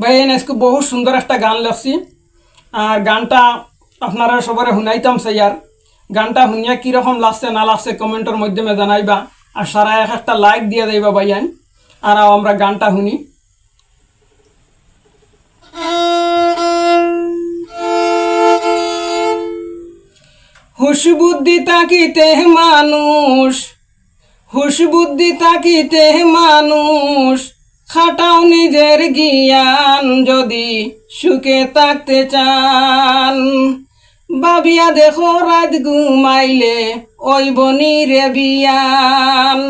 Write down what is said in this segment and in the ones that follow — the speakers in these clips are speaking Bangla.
ভাই আজকে বহুত সুন্দর একটা গান লেখছি আর গানটা আপনারা সবারে শুনাইতাম আর গানটা শুনিয়া কীরকম লাগছে না লাগছে কমেন্টের মাধ্যমে জানাইবা। আর সারা এক একটা লাইক দিয়ে দেবা ভাইয়ান আর আমরা গানটা শুনি। হুশ বুদ্ধি তাকিতে মানুষ। হুশ বুদ্ধি তাকিতে মানুষ। খাটাও নিজের জ্ঞান যদি সুখে থাকতে চান। বাবিয়া দেখো রাত ঘুমাইলে ওই বনিরে বিয়ান।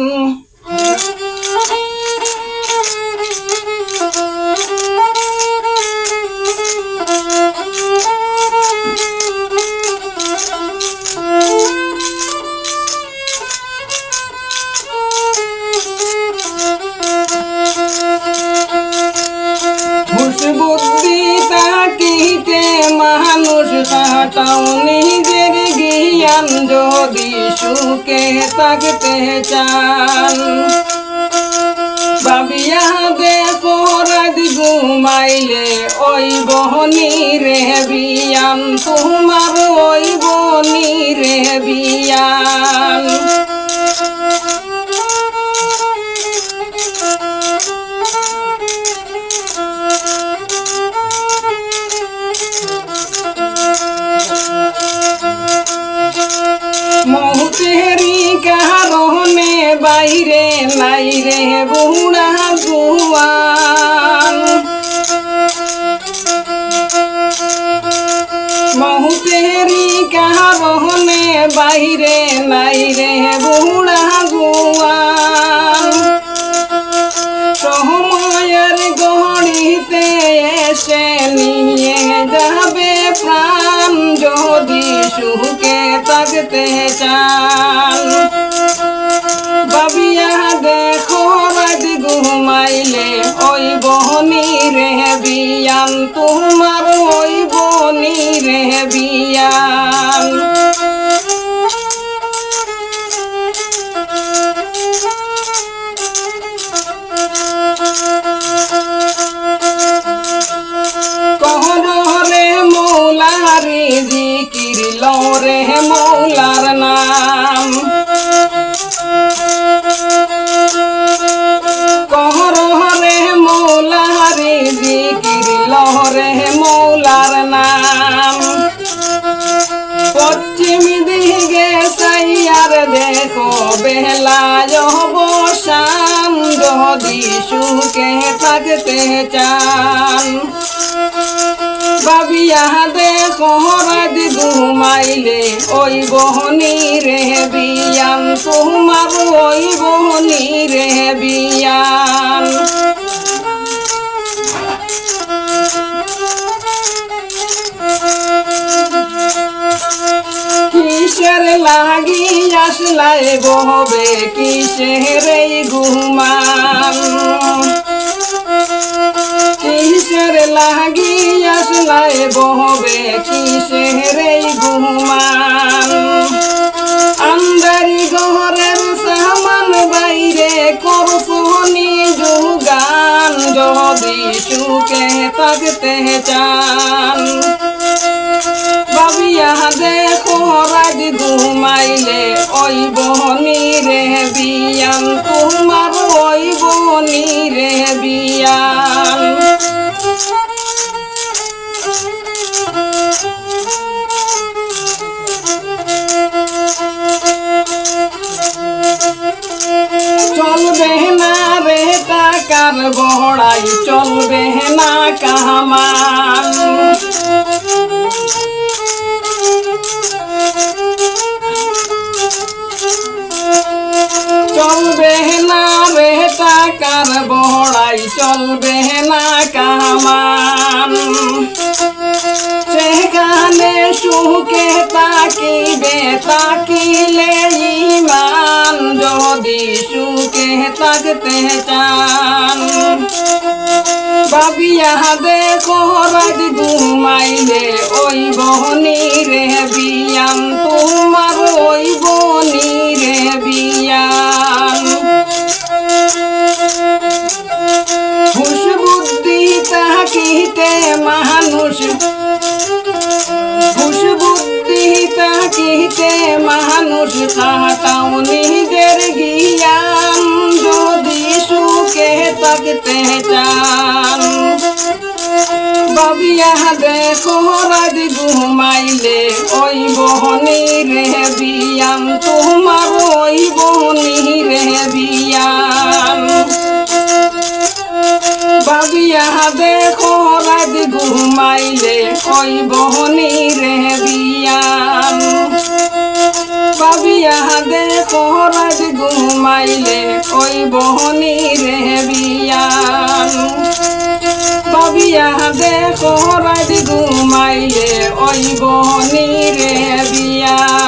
কাটাও নিজের জ্ঞান যদি সুখে থাকতে চান। বাবিয়া দেখো রাত ঘুমাইলে ওই বহনি রে বিয়ান, তোমার ওই বনি রে বিয়ান। মহুতেরি কারণে বাইরে নাই রে বুড়া গুয়ান মহুতেরি কারণে বাইরে নাই রে বুড়া গুয়ান সময়ের গড়িতে এসে নিয়ে যাবে প্রাণ। যদি সুখে থাকতে চান বাবিয়া দেখো রাত ঘুমাইলে ওই বহনি রে বিয়ান, তোমার ওই বনি রে বিয়ান। কহরে লরে মৌলার নাম। কহরে মৌলারি জিকির লরে মৌলার নাম। পশ্চিম দিকে সাইয়ার দেখো বেলা অবসান। যদি সুখে থাকতে চান। বাবিয়া দেখো রাত ঘুমাইলে ওই বহনি রে বিয়ান তোমার ওই বহনি রে বিয়ান কিসের লাগি আসলাই বহবে কিসের ঘুমান বহবে কিসের এই ঘুমান। আন্দারি ঘরের সামান বাইরে করছনি যুগান, যদি সুখে থাকতে চান। বাবিয়া দেখো রাত ঘুমাইলে ওই বহনি রে বিয়ান, তোমার ওই বনি রে বিয়ান। টাকার বড়াই চলবে না কামান চলবে না রে টাকার বড়াই চলবে না কামান সেখানে সুখে তাকিবে তাকিলে মেহতাজ তেহচান ভাবিয়া দে কোহরাজ ঘুমাইলে ওই বহনি রে বিয়ান তোমার ওই বনি রে বিয়ান খুশ বুদ্ধি তাহাকিতে মানুষ খুশ বুদ্ধি তাহাকিতে মানুষ কাহাটাও নিজের সুখে থাকতে চান। বাবিয়া দেখো রাত ঘুমাইলে ওই বহনি রে বিয়ান তোমার ওই বহনি রে বিয়ান বাবিয়া দেখো রাত ঘুমাইলে ওই বহনি রে বিয়ান দেখো রাত ঘুমাইলে ওই বহনি রে বিয়ান। বাবিয়া দেখো রাত ঘুমাইলে ওই বহনি রে বিয়ান।